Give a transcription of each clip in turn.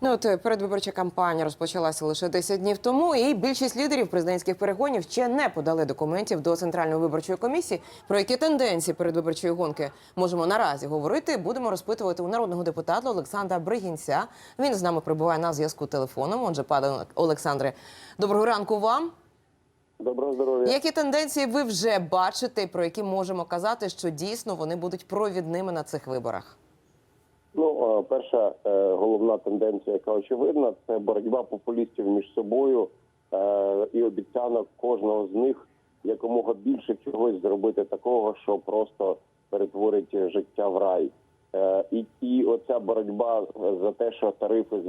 Ну от е, передвиборча кампанія розпочалася лише 10 днів тому, і більшість лідерів президентських перегонів ще не подали документів до центральної виборчої комісії. Про які тенденції передвиборчої гонки можемо наразі говорити? Будемо розпитувати у народного депутата Олександра Бригінця. Він з нами прибуває на зв'язку телефоном. Отже, пане Олександре, доброго ранку вам. Доброго здоров'я. Які тенденції ви вже бачите, про які можемо казати, що дійсно вони будуть провідними на цих виборах? Ну, е, перша е, головна тенденція, яка очевидна, це боротьба популістів між собою е, і обіцянок кожного з них якомога більше чогось зробити такого, що просто перетворить життя в рай. І, і оця боротьба за те, що тарифи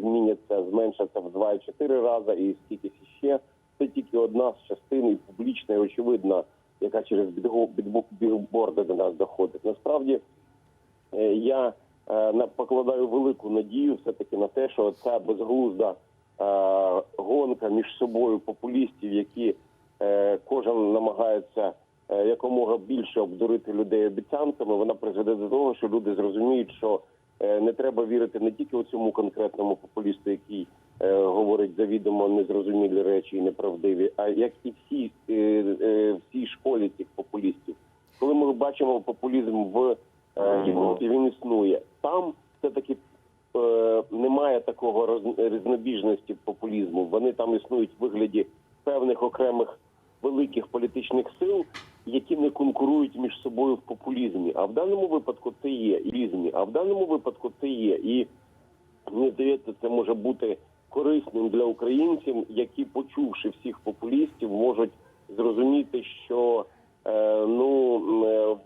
зміняться, зменшаться в 2-4 рази, і скільки ще, це тільки одна з частин і публічна, і очевидна, яка через білборди до нас доходить. Насправді. Я покладаю велику надію все таки на те, що ця безглузда е, гонка між собою популістів, які е, кожен намагається е, якомога більше обдурити людей обіцянками, вона призведе до того, що люди зрозуміють, що е, не треба вірити не тільки у цьому конкретному популісту, який е, говорить завідомо незрозумілі речі і неправдиві, а як і всі е, е, всій школі цих популістів. Коли ми бачимо популізм в е, Європі, він існує. Там все-таки е, немає такого різнобіжності популізму. Вони там існують в вигляді певних окремих великих політичних сил, які не конкурують між собою в популізмі. А в даному випадку це є і різні. А в даному випадку це є. І мені здається, це може бути корисним для українців, які, почувши всіх популістів, можуть зрозуміти, що е, ну е,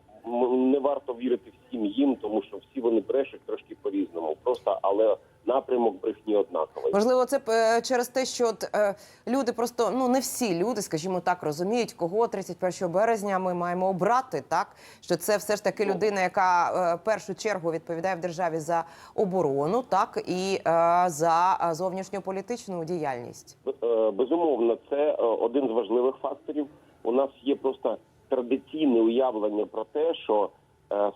варто вірити всім їм, тому що всі вони брешуть трошки по-різному. Просто але напрямок брехні однаковий. Можливо, це е, через те, що от, е, люди просто ну не всі люди, скажімо так, розуміють, кого 31 березня ми маємо обрати. Так що це все ж таки людина, яка е, в першу чергу відповідає в державі за оборону, так і е, за зовнішню політичну діяльність. Безумовно, це один з важливих факторів. У нас є просто традиційне уявлення про те, що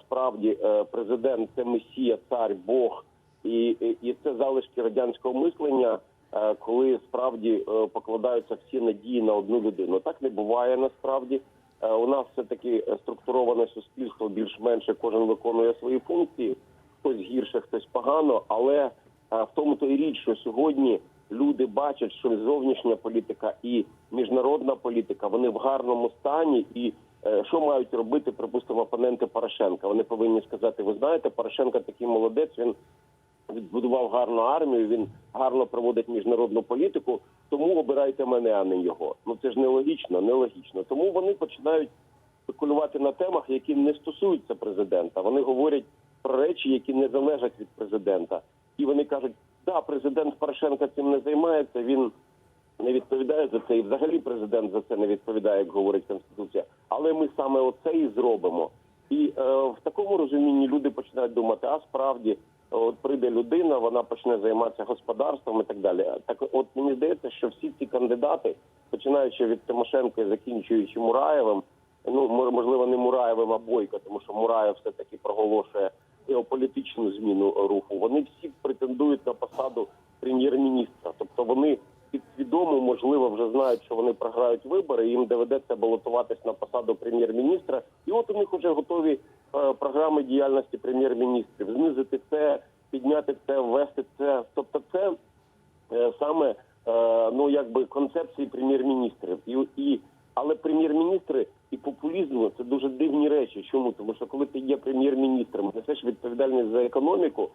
справді е, президент це месія, цар, Бог, і, і, це залишки радянського мислення, е, коли справді е, покладаються всі надії на одну людину. Так не буває насправді. Е, У нас все таки структуроване суспільство більш-менше кожен виконує свої функції. Хтось гірше, хтось погано, але е, в тому то і річ, що сьогодні люди бачать, що зовнішня політика і міжнародна політика вони в гарному стані. І е, що мають робити, припустимо, опоненти Порошенка? Вони повинні сказати: ви знаєте, Порошенко такий молодець. Він відбудував гарну армію. Він гарно проводить міжнародну політику. Тому обирайте мене, а не його. Ну це ж нелогічно, нелогічно. Тому вони починають спекулювати на темах, які не стосуються президента. Вони говорять про речі, які не залежать від президента. І вони кажуть, да, президент Порошенко цим не займається. Він не відповідає за це, і взагалі президент за це не відповідає, як говорить конституція. Але ми саме оце і зробимо. І е, в такому розумінні люди починають думати, а справді. От прийде людина, вона почне займатися господарством і так далі. Так, от мені здається, що всі ці кандидати, починаючи від Тимошенко і закінчуючи Мураєвим, ну мож- можливо, не Мураєвим, а Бойко, тому що Мураєв все таки проголошує геополітичну зміну руху. Вони всі претендують на посаду прем'єр-міністра. Тобто вони підсвідомо, можливо, вже знають, що вони програють вибори. Їм доведеться балотуватись на посаду прем'єр-міністра. І от у них вже готові е, програми діяльності прем'єр-міністрів. Знизити це, підняти це, ввести це. Тобто, це е, саме е, ну якби концепції прем'єр-міністрів. І, і але прем'єр-міністри і популізм це дуже дивні речі. Чому? Тому що коли ти є прем'єр-міністром, несеш відповідальність за економіку,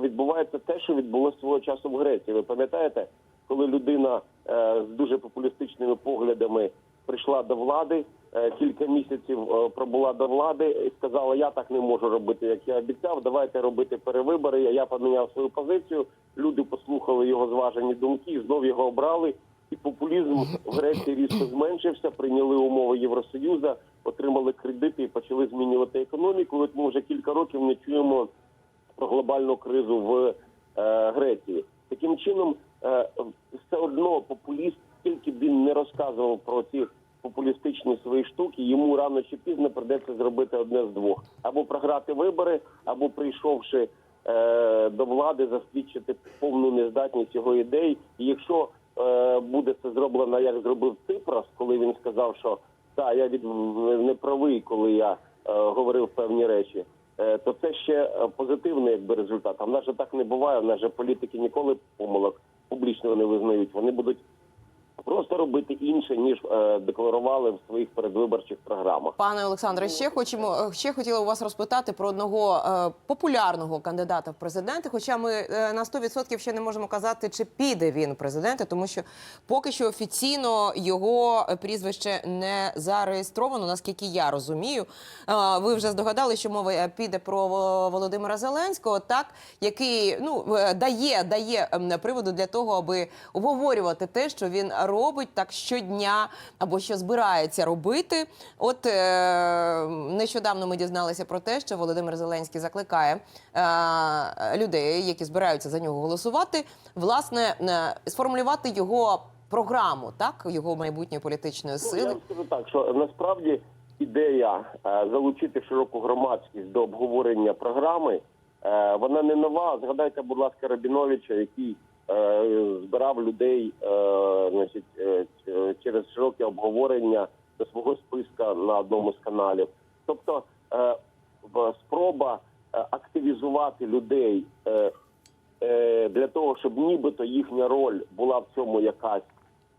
відбувається те, що відбулося свого часу в Греції. Ви пам'ятаєте, коли людина е, з дуже популістичними поглядами прийшла до влади, е, кілька місяців е, пробула до влади і сказала: Я так не можу робити, як я обіцяв. Давайте робити перевибори. Я- поміняв свою позицію. Люди послухали його зважені думки, знов його обрали. І популізм в Греції різко зменшився. Прийняли умови Євросоюзу, отримали кредити і почали змінювати економіку. От ми вже кілька років не чуємо про глобальну кризу в е, Греції. Таким чином, все одно популіст, тільки б він не розказував про ці популістичні свої штуки, йому рано чи пізно придеться зробити одне з двох: або програти вибори, або прийшовши е, до влади засвідчити повну нездатність його ідей. І якщо е, буде це зроблено, як зробив Ципрас, коли він сказав, що так, я від не правий, коли я е, говорив певні речі. е, То це ще е, позитивний якби результат. А в нас же так не буває. В нас же політики ніколи помилок публічно не визнають. Вони будуть просто робити інше ніж е, декларували в своїх передвиборчих програмах. Пане Олександре, ще хочемо ще хотіла у вас розпитати про одного е, популярного кандидата в президенти. Хоча ми е, на 100% ще не можемо казати, чи піде він президенти, тому що поки що офіційно його прізвище не зареєстровано, наскільки я розумію. Е, ви вже здогадали, що мова е, піде про Володимира Зеленського, так який ну е, дає дає приводу для того, аби обговорювати те, що він робить так щодня або що збирається робити. От е, нещодавно ми дізналися про те, що Володимир Зеленський закликає е, людей, які збираються за нього голосувати, власне е, сформулювати його програму, так його майбутньої політичної Ну, я сили. скажу так, що насправді ідея е, залучити широку громадськість до обговорення програми, е, вона не нова. Згадайте, будь ласка, Рабіновича, який збирав людей е, значить, е, через широке обговорення до свого списка на одному з каналів. Тобто е, спроба е, активізувати людей е, е, для того, щоб нібито їхня роль була в цьому якась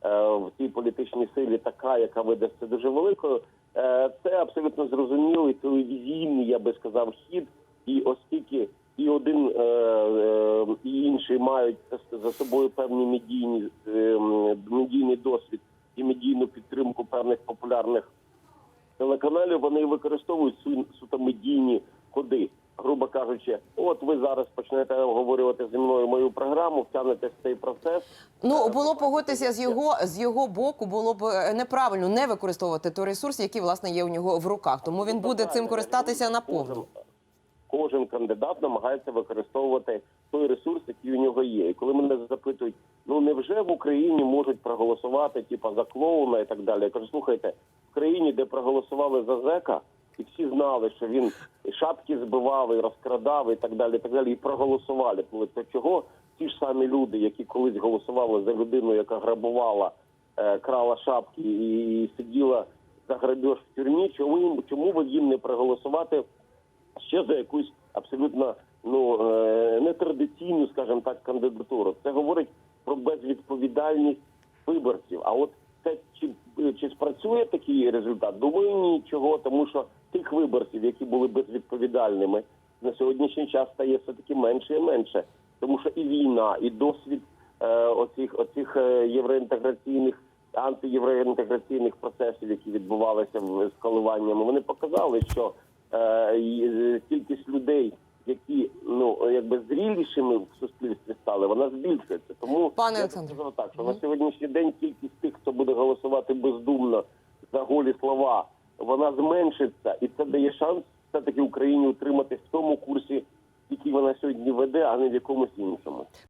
е, в цій політичній силі така, яка видасться дуже великою. Е, Це абсолютно зрозумілий телевізійний, я би сказав, хід. І оскільки і один е, е, і інший мають за собою певні медійні е, медійний досвід і медійну підтримку певних популярних телеканалів, вони використовують су- суто медійні ходи. Грубо кажучи, от ви зараз почнете обговорювати зі мною мою програму, втягнете в цей процес. Ну було погодитися з його з його боку, було б неправильно не використовувати той ресурс, який власне є у нього в руках. Тому він буде цим користатися наповну. Кожен, кандидат намагається використовувати той ресурс, який у нього є. І коли мене запитують, ну невже в Україні можуть проголосувати типа за клоуна і так далі? Я кажу, слухайте, в країні, де проголосували за зека, і всі знали, що він і шапки збивав, і розкрадав, і так далі, і так далі, і проголосували. Коли то чого ті ж самі люди, які колись голосували за людину, яка грабувала, е, крала шапки і, сиділа за грабеж в тюрмі, чому їм чому ви їм не проголосувати ще за якусь абсолютно ну е, нетрадиційну, скажімо так, кандидатуру. Це говорить про безвідповідальність виборців. А от це чи, чи спрацює такий результат? Думаю, нічого, тому що тих виборців, які були безвідповідальними, на сьогоднішній час стає все таки менше і менше, тому що і війна, і досвід е, оцих оцих е, євроінтеграційних антиєвроінтеграційних процесів, які відбувалися з коливаннями, вони показали, що кількість людей, які ну якби зрілішими в суспільстві стали, вона збільшується. Тому Пане я Олександре. так, що на сьогоднішній день кількість тих, хто буде голосувати бездумно за голі слова, вона зменшиться, і це дає шанс все таки Україні утриматись в тому курсі, який вона сьогодні веде, а не в якомусь іншому.